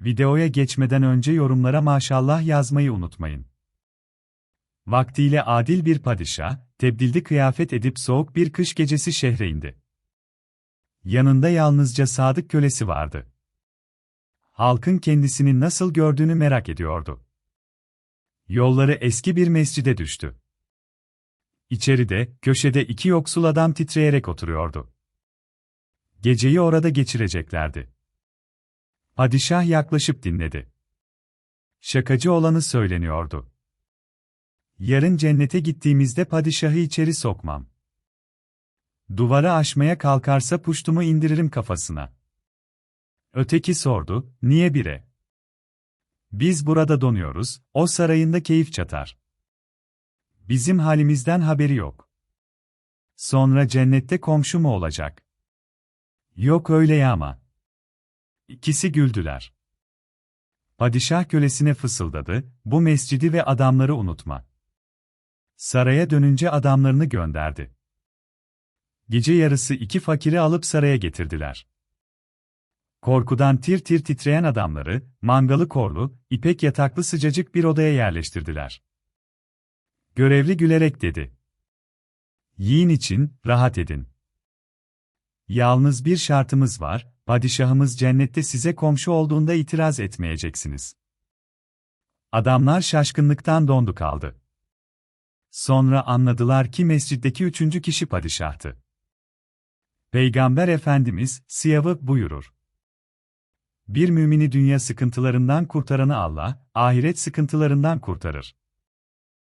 Videoya geçmeden önce yorumlara maşallah yazmayı unutmayın. Vaktiyle adil bir padişah, tebdilli kıyafet edip soğuk bir kış gecesi şehre indi. Yanında yalnızca sadık kölesi vardı. Halkın kendisini nasıl gördüğünü merak ediyordu. Yolları eski bir mescide düştü. İçeride, köşede iki yoksul adam titreyerek oturuyordu. Geceyi orada geçireceklerdi. Padişah yaklaşıp dinledi. Şakacı olanı söyleniyordu. Yarın cennete gittiğimizde padişahı içeri sokmam. Duvarı aşmaya kalkarsa puştumu indiririm kafasına. Öteki sordu, niye bire? Biz burada donuyoruz, o sarayında keyif çatar. Bizim halimizden haberi yok. Sonra cennette komşu mu olacak? Yok öyle ya ama. İkisi güldüler. Padişah kölesine fısıldadı, bu mescidi ve adamları unutma. Saraya dönünce adamlarını gönderdi. Gece yarısı iki fakiri alıp saraya getirdiler. Korkudan tir tir titreyen adamları, mangalı korlu, ipek yataklı sıcacık bir odaya yerleştirdiler. Görevli gülerek dedi. Yiyin için, rahat edin. Yalnız bir şartımız var, padişahımız cennette size komşu olduğunda itiraz etmeyeceksiniz. Adamlar şaşkınlıktan dondu kaldı. Sonra anladılar ki mescitteki üçüncü kişi padişahtı. Peygamber Efendimiz, siyavı buyurur. Bir mümini dünya sıkıntılarından kurtaranı Allah, ahiret sıkıntılarından kurtarır.